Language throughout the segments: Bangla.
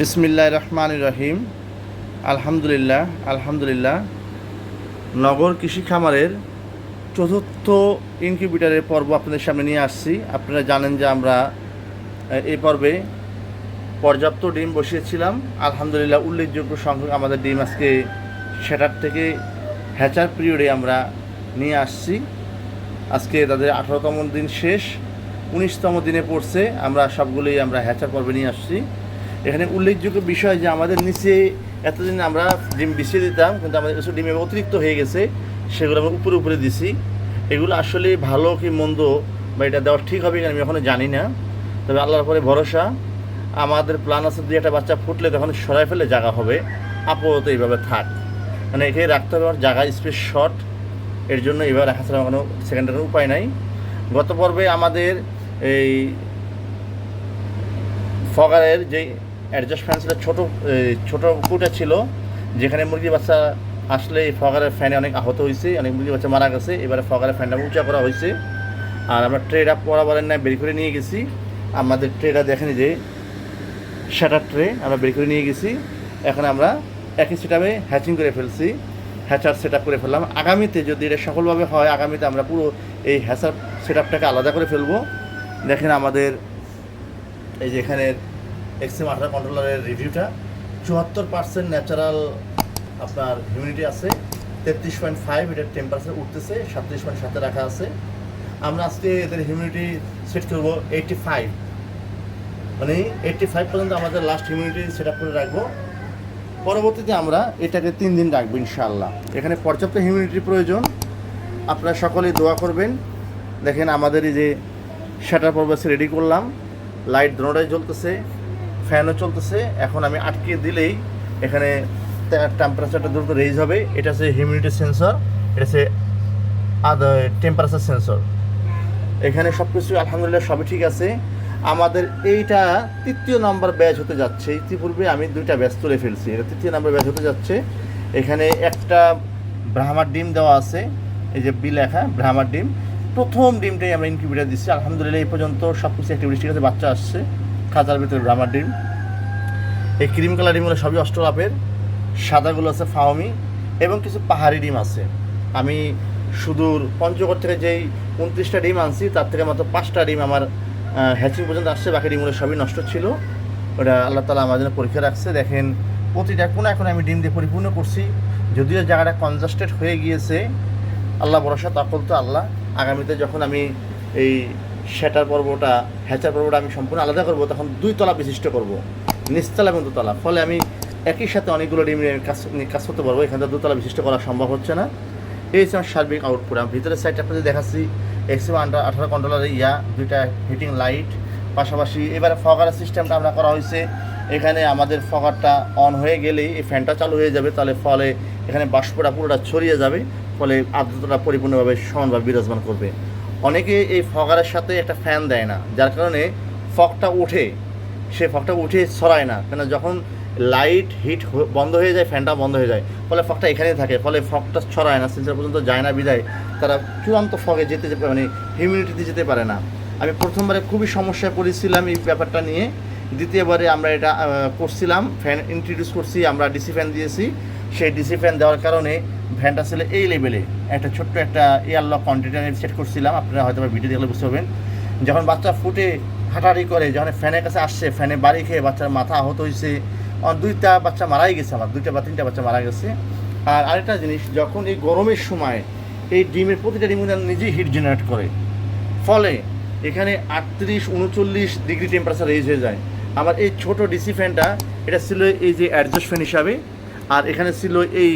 বিসমিল্লাহ রহমান রহিম। আলহামদুলিল্লাহ আলহামদুলিল্লাহ। নগর কৃষি খামারের চতুর্থ ইনকিউবেটারের পর্ব আপনাদের সামনে নিয়ে আসছি। আপনারা জানেন যে আমরা এই পর্বে পর্যাপ্ত ডিম বসিয়েছিলাম। আলহামদুলিল্লাহ, উল্লেখযোগ্য সংখ্যক আমাদের ডিম আজকে সেটার থেকে হ্যাচার পিরিয়ডে আমরা নিয়ে আসছি। আজকে তাদের আঠারোতম দিন শেষ, উনিশতম দিনে পড়ছে। আমরা সবগুলোই আমরা হ্যাচার পর্বে নিয়ে আসছি। এখানে উল্লেখযোগ্য বিষয় যে আমাদের নিচে এতদিন আমরা ডিম বিছিয়ে দিতাম, কিন্তু আমাদের কিছু ডিম অতিরিক্ত হয়ে গেছে, সেগুলো আমরা উপরে উপরে দিছি। এগুলো আসলে ভালো কি মন্দ বা এটা দেওয়া ঠিক হবে কিনা আমি এখনও জানি না, তবে আল্লাহর পরে ভরসা। আমাদের প্ল্যান আছে দুই একটা বাচ্চা ফুটলে তখন সরাই ফেলে জায়গা হবে। আপাতত এইভাবে থাক। মানে এখানে রাখতে হবে আমার জায়গা স্পেস শর্ট এর জন্য এবার রাখা ছাড়া কোনো সেকেন্ডের উপায় নাই। গত পর্বে আমাদের এই ফগারের যে অ্যাডজাস্ট ফ্যান ছিল, ছোটো ছোটো কুটা ছিল, যেখানে মুরগি বাচ্চা আসলে ফগারের ফ্যানে অনেক আহত হয়েছে, অনেক মুরগি বাচ্চা মারা গেছে, এবারে ফগারের ফ্যানটা উঁচা করা হয়েছে। আর আমরা ট্রেটা বরাবরের ন্যায় বের করে নিয়ে গেছি। আমাদের ট্রেটা দেখেনি যে শাটার ট্রে আমরা বের করে নিয়ে গেছি। এখন আমরা একই সেটাবে হ্যাচিং করে ফেলছি। হ্যাচার সেট করে ফেললাম। আগামীতে যদি এটা সফলভাবে হয়, আগামীতে আমরা পুরো এই হ্যাচার সেট আলাদা করে ফেলব। দেখেন আমাদের এই যে এখানে এক্সএম আঠারো কন্ট্রোলারের রিভিউটা চুয়াত্তর পার্সেন্ট ন্যাচারাল আপনার হিউমিডিটি আছে, তেত্রিশ পয়েন্ট ফাইভ এটার টেম্পারেচার উঠতেছে সাতত্রিশ পয়েন্ট সাথে রাখা আছে। আমরা আজকে এদের হিউমিডিটি সেট করব এইটটি ফাইভ মানে এইটটি ফাইভ পর্যন্ত আমাদের লাস্ট হিউমিডিটি সেট আপ করে রাখব। পরবর্তীতে আমরা এটাকে তিন দিন রাখব ইনশাল্লাহ এখানে পর্যাপ্ত হিউমিডিটির প্রয়োজন। আপনারা সকলেই দোয়া করবেন। দেখেন আমাদের এই যে শাটার পর্বাসে রেডি করলাম। লাইট দোনোটাই জ্বলতেছে। ফ্যানও চলতেছে। এখন আমি আটকে দিলেই এখানে টেম্পারেচারটা দ্রুত রেজ হবে। এটা হচ্ছে হিউমিডিটি সেন্সর এটা হচ্ছে আদার টেম্পারেচার সেন্সর এখানে সব কিছু আলহামদুলিল্লাহ সবই ঠিক আছে। আমাদের এইটা তৃতীয় নম্বর ব্যাচ হতে যাচ্ছে। ইতিপূর্বে আমি দুইটা ব্যাচ তুলে ফেলছি। এটা তৃতীয় নম্বর ব্যাচ হতে যাচ্ছে। এখানে একটা ব্রাহ্মার ডিম দেওয়া আছে। এই যে বি লেখা ব্রাহ্মার ডিম। প্রথম ডিমটাই আমরা ইনকিউবেটার দিচ্ছি। আলহামদুলিল্লাহ এই পর্যন্ত সব কিছু অ্যাক্টিভিটি ঠিক আছে, বাচ্চা আসছে। খাঁচার ভিতরে ব্রাহ্মার ডিম। এই ক্রিম কালার ডিমগুলো সবই অষ্টলাপের। সাদাগুলো আছে ফাওমি এবং কিছু পাহাড়ি ডিম আছে। আমি সুদূর পঞ্চগড় থেকে যেই উনত্রিশটা ডিম আনছি, তার থেকে মাত্র পাঁচটা ডিম আমার হ্যাচিং পর্যন্ত আসছে, বাকি ডিমগুলো সবই নষ্ট ছিল। ওটা আল্লাহ তালা আমার জন্য পরীক্ষা রাখছে। দেখেন, প্রতিটা কোনো এখন আমি ডিম দিয়ে পরিপূর্ণ করছি। যদিও জায়গাটা কনজাস্টেড হয়ে গিয়েছে, আল্লাহ ভরসা তখন তো আল্লাহ। আগামীতে যখন আমি এই সেটার পর্বটা হ্যাচার পর্বটা আমি সম্পূর্ণ আলাদা করব, তখন দুই তলা বিশিষ্ট করব নিচতলা এবং দুতলা। ফলে আমি একই সাথে অনেকগুলো ডিম নিয়ে কাজ কাজ করতে পারব এখানে দুতলা বিশিষ্ট করা সম্ভব হচ্ছে না। এই হচ্ছে আমার সার্বিক আউটপুট আমি ভিতরের সাইডটা আপনাদের দেখাচ্ছি। আন্ডার আঠারো কন্ট্রোলারের ইয়া, দুইটা হিটিং লাইট পাশাপাশি এবারে ফগারের সিস্টেমটা আমরা করা হয়েছে। এখানে আমাদের ফগারটা অন হয়ে গেলেই এই ফ্যানটা চালু হয়ে যাবে, তাহলে ফলে এখানে বাষ্পটা পুরোটা ছড়িয়ে যাবে, ফলে আর্দ্রতাটা পরিপূর্ণভাবে সমানভাবে বিরাজমান করবে। অনেকে এই ফগারের সাথে একটা ফ্যান দেয় না, যার কারণে ফগটা উঠে, সে ফগটা উঠে ছড়ায় না কেন যখন লাইট হিট বন্ধ হয়ে যায় ফ্যানটা বন্ধ হয়ে যায়, ফলে ফগটা এখানেই থাকে, ফলে ফগটা ছড়ায় না সেন্সার পর্যন্ত যায় না বিদায়, তারা চূড়ান্ত ফগে যেতে যেতে মানে হিউমিডিটিতে যেতে পারে না। আমি প্রথমবারে খুবই সমস্যায় পড়েছিলাম এই ব্যাপারটা নিয়ে, দ্বিতীয়বারে আমরা এটা করছিলাম ফ্যান ইন্ট্রোডিউস করছি, আমরা ডিসি ফ্যান দিয়েছি, সেই ডিসি ফ্যান দেওয়ার কারণে ফ্যানটা ছিল এই লেভেলে। একটা ছোট্ট একটা এয়ার লক কন্টেনার সেট করছিলাম, আপনারা হয়তো ভিডিও দেখলে বুঝতে পারবেন। যখন বাচ্চা ফুটে হাঁটাহাঁটি করে, যখন ফ্যানের কাছে আসছে, ফ্যানে বাড়ি খেয়ে বাচ্চার মাথা আহত হয়েছে দুইটা বাচ্চা মারাই গেছে আমার, দুইটা বা তিনটা বাচ্চা মারা গেছে। আর আরেকটা জিনিস, যখন এই গরমের সময় এই ডিমের প্রতিটা ডিম নিজেই হিট জেনারেট করে। ফলে এখানে আটত্রিশ, উনচল্লিশ ডিগ্রি টেম্পারেচার রেজ হয়ে যায়। আমার এই ছোট ডিসি ফ্যানটা এটা ছিল এই যে অ্যাডজাস্ট ফ্যান হিসাবে, আর এখানে ছিল এই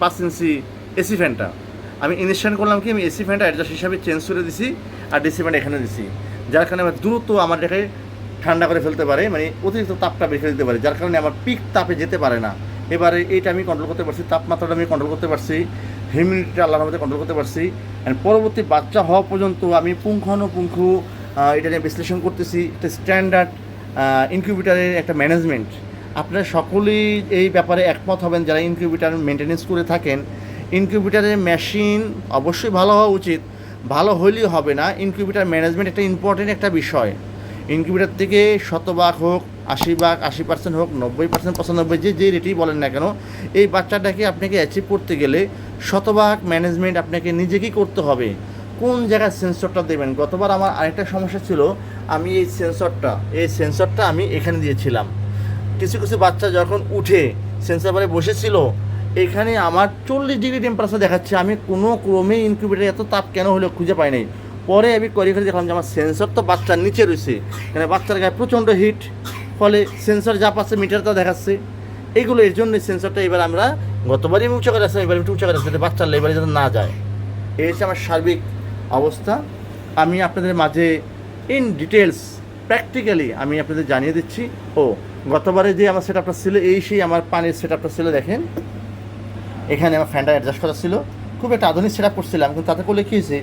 পাঁচ ইঞ্চি এসি ফ্যানটা। আমি ইনস্ট্যান্ট করলাম কি, আমি এসি ফ্যানটা অ্যাডজাস্ট হিসাবে চেঞ্জ করে দিছি আর ডিসি ফ্যানটা এখানে দিছি। যার কারণে আমার দ্রুত আমার এটাকে ঠান্ডা করে ফেলতে পারে মানে অতিরিক্ত তাপটা বের দিতে পারে, যার কারণে আমার পিক তাপে যেতে পারে না। এবারে এইটা আমি কন্ট্রোল করতে পারছি, তাপমাত্রাটা আমি কন্ট্রোল করতে পারছি হিউমিডিটিটা আল্লাহর মধ্যে কন্ট্রোল করতে পারছি। অ্যান্ড পরবর্তী বাচ্চা হওয়া পর্যন্ত আমি পুঙ্খানুপুঙ্খ এটা নিয়ে বিশ্লেষণ করতেছি একটা স্ট্যান্ডার্ড ইনকিউবেটারের একটা ম্যানেজমেন্ট আপনারা সকলেই এই ব্যাপারে একমত হবেন যারা ইনকিউবেটার মেনটেনেন্স করে থাকেন। ইনকিউবেটারের মেশিন অবশ্যই ভালো হওয়া উচিত। ভালো হইলেই হবে না। ইনকিউবেটার ম্যানেজমেন্ট একটা ইম্পর্টেন্ট একটা বিষয়। ইনকিউবেটার থেকে শতভাগ হোক আশি ভাগ আশি পার্সেন্ট হোক, নব্বই পার্সেন্ট, পঁচানব্বই, যে যে রেটেই বলেন না কেন, এই বাচ্চাটাকে আপনাকে অ্যাচিভ করতে গেলে শতভাগ ম্যানেজমেন্ট আপনাকে নিজেকেই করতে হবে। কোন জায়গায় সেন্সরটা দেবেন? গতবার আমার আরেকটা সমস্যা ছিল, আমি এই সেন্সরটা এই সেন্সরটা আমি এখানে দিয়েছিলাম। কিছু কিছু বাচ্চা যখন উঠে সেন্সর বারে বসেছিল, এখানে আমার চল্লিশ ডিগ্রি টেম্পারেচার দেখাচ্ছে, আমি কোনো ক্রমে ইনকিউবেটারে এত তাপ কেন হলো খুঁজে পাই নাই। পরে আমি করে করে দেখলাম যে আমার সেন্সর তো বাচ্চার নিচে রয়েছে, এখানে বাচ্চার গায়ে প্রচণ্ড হিট ফলে সেন্সর যা পাচ্ছে মিটার মিটারটা দেখাচ্ছে। এইগুলো এর জন্য সেন্সরটা এবার আমরা গতবারই আমি উঁচা করে আসলাম এবার একটু উঁচা করে আসলাম বাচ্চার লেবারে যাতে না যায়। এই হচ্ছে আমার সার্বিক অবস্থা। আমি আপনাদের মাঝে ইন ডিটেলস প্র্যাকটিক্যালি আমি আপনাদের জানিয়ে দিচ্ছি, ও, গতবারে যে আমার সেট আপটা ছিল, এই সেই আমার পানির সেট আপটা ছিল, দেখেন। এখানে আমার ফ্যানটা অ্যাডজাস্ট করা ছিল। খুব একটা আধুনিক সেট আপ করছিলাম, কিন্তু তাতে করলে কী হয়েছে,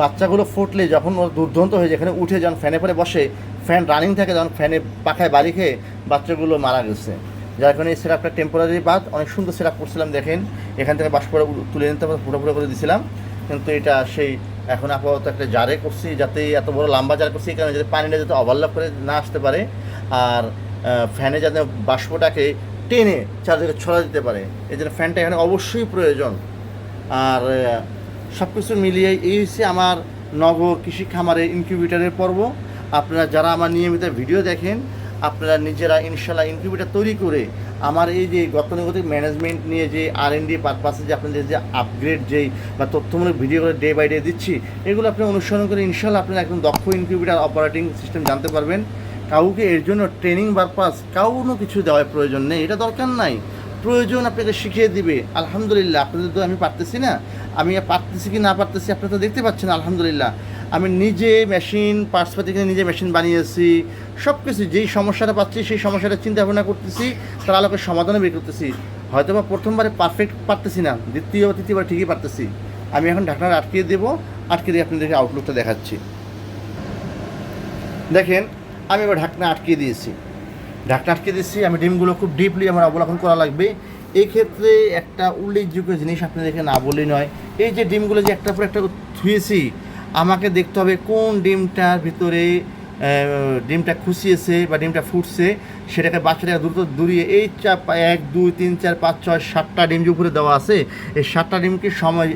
বাচ্চাগুলো ফুটলে যখন ওর দুর্দান্ত হয়ে যেখানে উঠে যখন ফ্যানে পরে বসে ফ্যান রানিং থাকে যখন ফ্যানে পাখায় বাড়ি খেয়ে বাচ্চাগুলো মারা গেছে। যার কারণে এই সেট আপটা টেম্পোরারি বাদ, অনেক সুন্দর সেট আপ করছিলাম, দেখেন। এখান থেকে বাষ্প তুলে নিতে পুরো করে দিয়েছিলাম কিন্তু এটা সেই এখন আপাতত একটা জারে করছি, যাতে এত বড় লম্বা জার করছি কারণে যাতে পানিটা যাতে ওভারলাপ করে না আসতে পারে, আর ফ্যানে যাতে বাষ্পটাকে টেনে চারদিকে ছড়া দিতে পারে। এই জন্য ফ্যানটা এখানে অবশ্যই প্রয়োজন। আর সব কিছু মিলিয়ে এই হচ্ছে আমার নগর কৃষি খামারের ইনকিউবেটারের পর্ব। আপনারা যারা আমার নিয়মিত ভিডিও দেখেন আপনারা নিজেরা ইনশাল্লাহ ইনকিউবেটার তৈরি করে আমার এই যে গতানুগতিক ম্যানেজমেন্ট নিয়ে যে আর এন ডি পারপাসে যে আপনাদের যে আপগ্রেড যেই বা তথ্যমূলক ভিডিওগুলো ডে বাই ডে দিচ্ছি, এগুলো আপনি অনুসরণ করে ইনশাল্লাহ আপনারা একদম দক্ষ ইনকিউবেটার অপারেটিং সিস্টেম জানতে পারবেন। কাউকে এর জন্য ট্রেনিং পারপাস কাউনো কিছু দেওয়ার প্রয়োজন নেই, এটা দরকার নাই। প্রয়োজন আপনাকে শিখিয়ে দিবে। আলহামদুলিল্লাহ, আপনাদের তো আমি পারতেছি না। আমি পারতেছি কি না পারতেছি আপনারা তো দেখতে পাচ্ছেন, আলহামদুলিল্লাহ। আমি নিজে মেশিন পার্টসপাতি কিনে নিজে মেশিন বানিয়েছি। সব কিছু যেই সমস্যাটা পাচ্ছি, সেই সমস্যাটা চিন্তা ভাবনা করতেছি, তার আলোকে সমাধানও বের করতেছি। হয়তো বা প্রথমবারে পারফেক্ট পারতেছি না, দ্বিতীয় বা তৃতীয়বার ঠিকই পারতেছি। আমি এখন ঢাকনাটা আটকিয়ে দেবো আটকে দিয়ে আপনাদেরকে আউটলুকটা দেখাচ্ছি। দেখেন, আমি এবার ঢাকনা আটকিয়ে দিয়েছি। ঢাকনা আটকে দিয়েছি, আমি ডিমগুলো খুব ডিপলি আমার অবলোকন করা লাগবে। এই ক্ষেত্রে একটা উল্লেখযোগ্য জিনিস আপনাদেরকে না বললেই নয়, এই যে ডিমগুলো যে একটা পর একটা ধুয়েছি, আমাকে দেখতে হবে কোন ডিমটার ভিতরে ডিমটা খুশিয়েছে বা ডিমটা ফুটছে, সেটাকে বাচ্চাটাকে দ্রুত দূরিয়ে এই চার এক, দুই, তিন, চার, পাঁচ, ছয়, সাতটা ডিম যে উপরে দেওয়া আছে, এই সাতটা ডিমকে সময়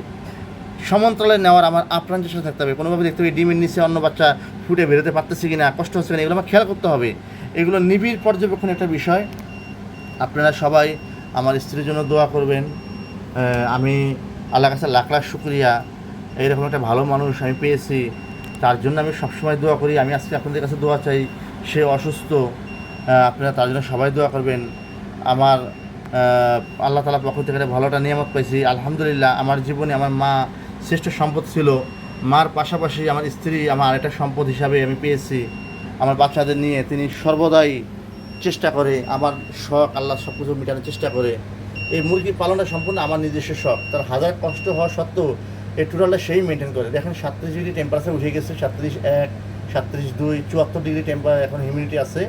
সমান্তরালে নেওয়ার আমার আপ্রাণ চেষ্টা থাকতে হবে। কোনোভাবে দেখতে হবে ডিমের নিচে অন্য বাচ্চা ফুটে বেরোতে পারতেছে কিনা, কষ্ট হচ্ছে কিনা, এগুলো আমার খেয়াল করতে হবে। এগুলো নিবিড় পর্যবেক্ষণ একটা বিষয়। আপনারা সবাই আমার স্ত্রীর জন্য দোয়া করবেন। আমি আল্লাহ কাছে লাখ লাখ শুক্রিয়া। এইরকম একটা ভালো মানুষ আমি পেয়েছি। তার জন্য আমি সবসময় দোয়া করি। আমি আজকে আপনাদের কাছে দোয়া চাই, সে অসুস্থ আপনারা তার জন্য সবাই দোয়া করবেন। আমার আল্লাহ তালা পক্ষ থেকে একটা ভালোটা নিয়ামত পাইছি। আলহামদুলিল্লাহ, আমার জীবনে আমার মা শ্রেষ্ঠ সম্পদ ছিল। মার পাশাপাশি আমার স্ত্রী আমার আরেকটা সম্পদ হিসাবে আমি পেয়েছি। আমার বাচ্চাদের নিয়ে তিনি সর্বদাই চেষ্টা করে, আমার শখ, আল্লাহ সব কিছু মেটানোর চেষ্টা করে। এই মুরগি পালনটা সম্পূর্ণ আমার নিজস্ব শখ। তার হাজার কষ্ট হওয়া সত্ত্বেও এই টোটালটা সেই মেনটেন করে। দেখেন সাতত্রিশ ডিগ্রি টেম্পারেচার উঠে গেছে, সাতত্রিশ এক, সাতত্রিশ দুই, চুয়াত্তর ডিগ্রি টেম্পার এখন হিউমিডিটি আছে।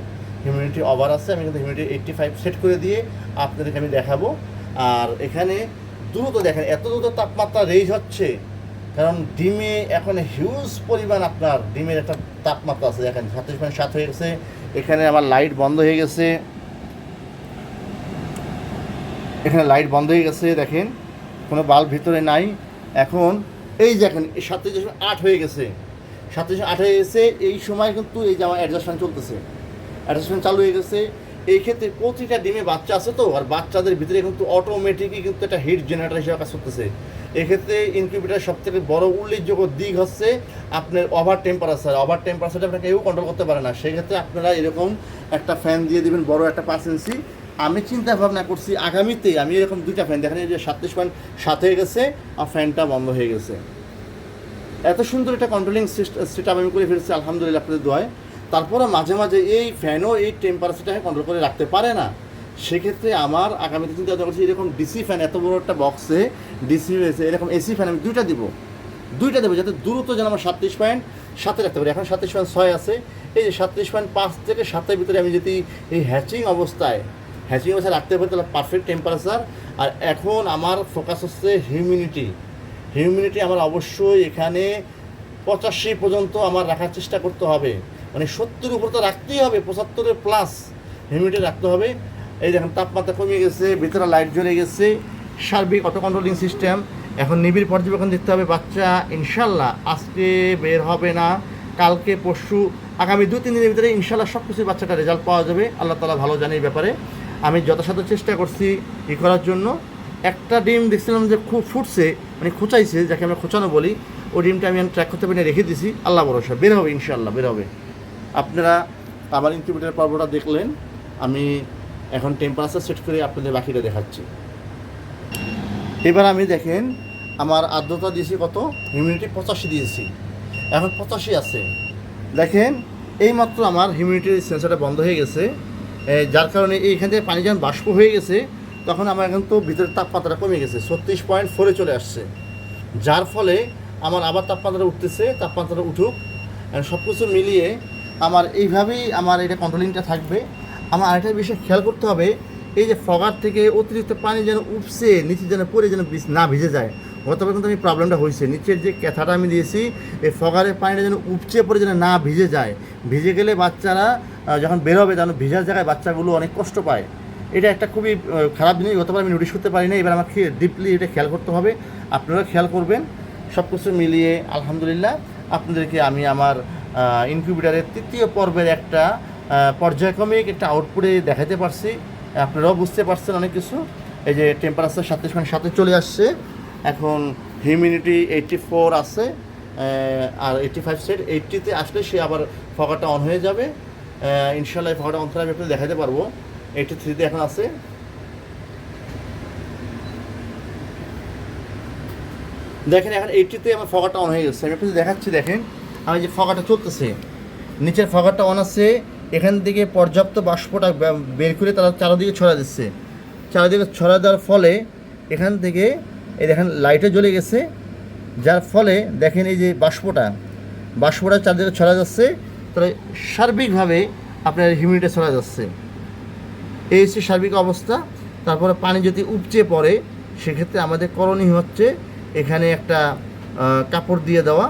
হিউমিডিটি ওভার আছে, আমি কিন্তু হিউমিডিটি এইট্টি ফাইভ সেট করে দিয়ে আপনাদেরকে আমি দেখাবো। আর এখানে দ্রুত দেখেন, এত দ্রুত তাপমাত্রা রেজ হচ্ছে, কারণ ডিমে এখন হিউজ পরিমাণ আপনার ডিমের একটা তাপমাত্রা আছে। দেখেন সাতত্রিশ পয়েন্ট সাত হয়ে গেছে, এখানে আমার লাইট বন্ধ হয়ে গেছে। এখানে লাইট বন্ধ হয়ে গেছে, দেখেন, কোনো বাল্ব ভিতরে নাই। এখন এই দেখেন এই সাতত্রিশ আট হয়ে গেছে। সাতত্রিশ আট হয়ে গেছে, এই সময় কিন্তু এই আমার অ্যাডজাস্টমেন্ট চলতেছে। অ্যাডজাস্টমেন্ট চালু হয়ে গেছে। এই ক্ষেত্রে প্রতিটা ডিমে বাচ্চা আছে তো, আর বাচ্চাদের ভিতরে কিন্তু অটোমেটিকই কিন্তু একটা হিট জেনারেটর হিসেবে কাজ করতেছে। এক্ষেত্রে ইনকিউবেটার সব থেকে বড় উল্লেখযোগ্য দিক হচ্ছে আপনার ওভার টেম্পারেচার ওভার টেম্পারেচারটা আপনাকে কেউ কন্ট্রোল করতে পারে না। সেক্ষেত্রে আপনারা এরকম একটা ফ্যান দিয়ে দিবেন বড় একটা পার্সেন্সি আমি চিন্তা ভাবনা করছি, আগামীতে আমি এরকম দুইটা ফ্যান দেখেন এই যে সাতত্রিশ পয়েন্ট সাত হয়ে গেছে, আর ফ্যানটা বন্ধ হয়ে গেছে। এত সুন্দর একটা কন্ট্রোলিং সেট আমি করে ফেলছি, আলহামদুলিল্লাহ আপনাদের দোয়ায়। তারপরে মাঝে মাঝে এই ফ্যানও এই টেম্পারেচারটাকে কন্ট্রোল করে রাখতে পারে না। সেক্ষেত্রে আমার আগামীতে চিন্তা ভাবনা করছি, এরকম ডিসি ফ্যান এত বড় একটা বক্সে ডিসি হয়েছে এরকম এসি ফ্যান আমি দুইটা দিব। দুইটা দেবো যাতে দ্রুত যেন আমার সাতত্রিশ পয়েন্ট সাথে রাখতে পারি। এখন সাতত্রিশ পয়েন্ট ছয় আছে। এই যে সাতত্রিশ পয়েন্ট পাঁচ থেকে সাতের ভিতরে আমি যদি এই হ্যাচিং অবস্থায় হ্যাচিং অবস্থায় রাখতে পারি তাহলে পারফেক্ট টেম্পারেচার আর এখন আমার ফোকাস হচ্ছে হিউমিনিটি হিউমিনিটি আমার অবশ্যই এখানে পঁচাশি পর্যন্ত আমার রাখার চেষ্টা করতে হবে। মানে সত্তর উপর তো রাখতেই হবে, পঁচাত্তরের প্লাস হিউমিডিটি রাখতে হবে। এই দেখেন, তাপমাত্রা কমে গেছে, ভিতরে লাইট জ্বলে গেছে, সার্বিক অটো কন্ট্রোলিং সিস্টেম এখন নিবিড় পর্যবেক্ষণ দেখতে হবে, বাচ্চা, ইনশাল্লাহ আজকে বের হবে না, কালকে, পরশু, আগামী দু তিন দিনের ভিতরে ইনশাল্লাহ সব কিছুর বাচ্চাটা রেজাল্ট পাওয়া যাবে। আল্লাহ তালা ভালো জানে এই ব্যাপারে। আমি যথাসাধ্য চেষ্টা করছি ই করার জন্য। একটা ডিম দেখছিলাম যে খুব ফুটছে মানে খোঁচাইছে, যাকে আমরা খোঁচানো বলি, ওই ডিমটা আমি ট্র্যাক করতে পারি রেখে দিছি। আল্লাহ ভরসা, বের হবে ইনশাল্লাহ বের হবে। আপনারা আমার ইনকিউবেটার পর্বটা দেখলেন, আমি এখন টেম্পারেচার সেট করে আপনাদের বাকিটা দেখাচ্ছি। এবার আমি দেখেন, আমার আর্দ্রতা দিয়েছি কত? হিউমিডিটি পঁচাশি দিয়েছি। এখন পঁচাশি আছে। দেখেন, এইমাত্র আমার হিউমিডিটির সেন্সারটা বন্ধ হয়ে গেছে। যার কারণে এইখান থেকে পানি যখন বাষ্প হয়ে গেছে, তখন আমার এখন তো ভিতরের তাপমাত্রা কমে গেছে, ছত্রিশ পয়েন্ট ফোরে চলে আসছে। যার ফলে আমার আবার তাপমাত্রা উঠতেছে, তাপমাত্রা উঠুক সব কিছু মিলিয়ে আমার এইভাবেই আমার এটা কন্ট্রোলিংটা থাকবে। আমার আরেকটা বিষয় খেয়াল করতে হবে, এই যে ফগার থেকে অতিরিক্ত পানি যেন উপসে নিচে যেন পড়ে যেন না ভিজে যায়, গতবার কিন্তু আমি প্রবলেমটা হয়েছে। নিচের যে ক্যাথাটা আমি দিয়েছি, এই ফগারের পানিটা যেন উপচে পড়ে যেন না ভিজে যায় ভিজে গেলে বাচ্চারা যখন বেরোবে তখন ভিজার জায়গায় বাচ্চাগুলো অনেক কষ্ট পায়। এটা একটা খুবই খারাপ জিনিস গতবার আমি নোটিশ করতে পারি না এবার আমাকে ডিপলি এটা খেয়াল করতে হবে। আপনারা খেয়াল করবেন। সব কিছু মিলিয়ে আলহামদুলিল্লাহ, আপনাদেরকে আমি আমার ইনকিউবেটারের তৃতীয় পর্বের একটা পর্যায়ক্রমিক একটা আউটপুটে দেখাতে পারছি। আপনারাও বুঝতে পারছেন অনেক কিছু। এই যে টেম্পারেচার সাথে সাথে চলে আসছে। এখন হিউমিডিটি এইটটি ফোর আছে। আর এইটটি ফাইভ সেট এইটটিতে আসলে সে আবার ফগারটা অন হয়ে যাবে। ইনশাল্লাহ ফগারটা অন করে আমি আপনাদের দেখাতে পারব। এইটটি থ্রিতে এখন আছে। দেখেন এখন এইটটিতে আমার ফগারটা অন হয়ে গেছে। আমি আপনাদের দেখাচ্ছি, দেখেন। আমি যে ফগারটা চলতেছে, নিচের ফগারটা অন আছে। এখান থেকে পর্যাপ্ত বাষ্পটা বের করে তারা চারিদিকে ছড়া দিচ্ছে। চারিদিকে ছড়া দেওয়ার ফলে এখান থেকে, এই দেখেন লাইটও জ্বলে গেছে। যার ফলে দেখেন এই যে বাষ্পটা বাষ্পটা চারদিকে ছড়া যাচ্ছে, তাহলে সার্বিকভাবে আপনার হিউমিডিটি ছড়া যাচ্ছে। এই হচ্ছে সার্বিক অবস্থা। তারপরে পানি যদি উপচে পড়ে, সেক্ষেত্রে আমাদের করণীয় হচ্ছে এখানে একটা কাপড় দিয়ে দেওয়া।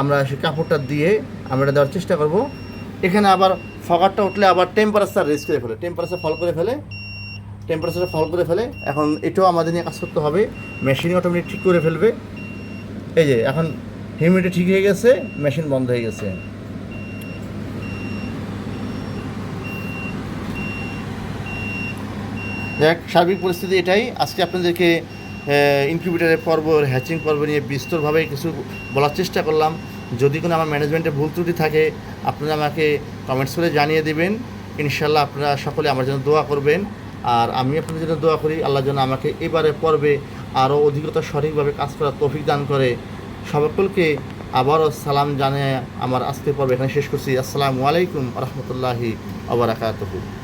আমরা সেই কাপড়টা দিয়ে আমরা দেওয়ার চেষ্টা করব। এখানে আবার ফগারটা উঠলে আবার টেম্পারেচার রেস করে ফেলে। টেম্পারেচার ফল করে ফেলে টেম্পারেচার ফল করে ফেলে। এখন এটাও আমাদের নিয়ে কাজ করতে হবে। মেশিন অটোমেটিক ঠিক করে ফেলবে। এই যে, এখন হিউমিডিটি ঠিক হয়ে গেছে, মেশিন বন্ধ হয়ে গেছে। দেখ সার্বিক পরিস্থিতি এটাই। আজকে আপনাদেরকে ইনকিউবেটারের পর্ব হ্যাচিং পর্ব নিয়ে বিস্তরভাবে কিছু বলার চেষ্টা করলাম। যদি কোনো আমার ম্যানেজমেন্টে ভুল ত্রুটি থাকে, আপনারা আমাকে কমেন্টস করে জানিয়ে দেবেন। ইনশাল্লাহ আপনারা সকলে আমার জন্য দোয়া করবেন। আর আমি আপনাদের জন্য দোয়া করি। আল্লাহ যেন আমাকে এবারে পর্বে আরও অধিকতা সঠিকভাবে কাজ করার তৌফিক দান করে। সকলকে আবারও সালাম জানিয়ে আমার আজকের পর্ব এখানে শেষ করছি। আসসালামু আলাইকুম রহমতুল্লাহি আবরাকাতহু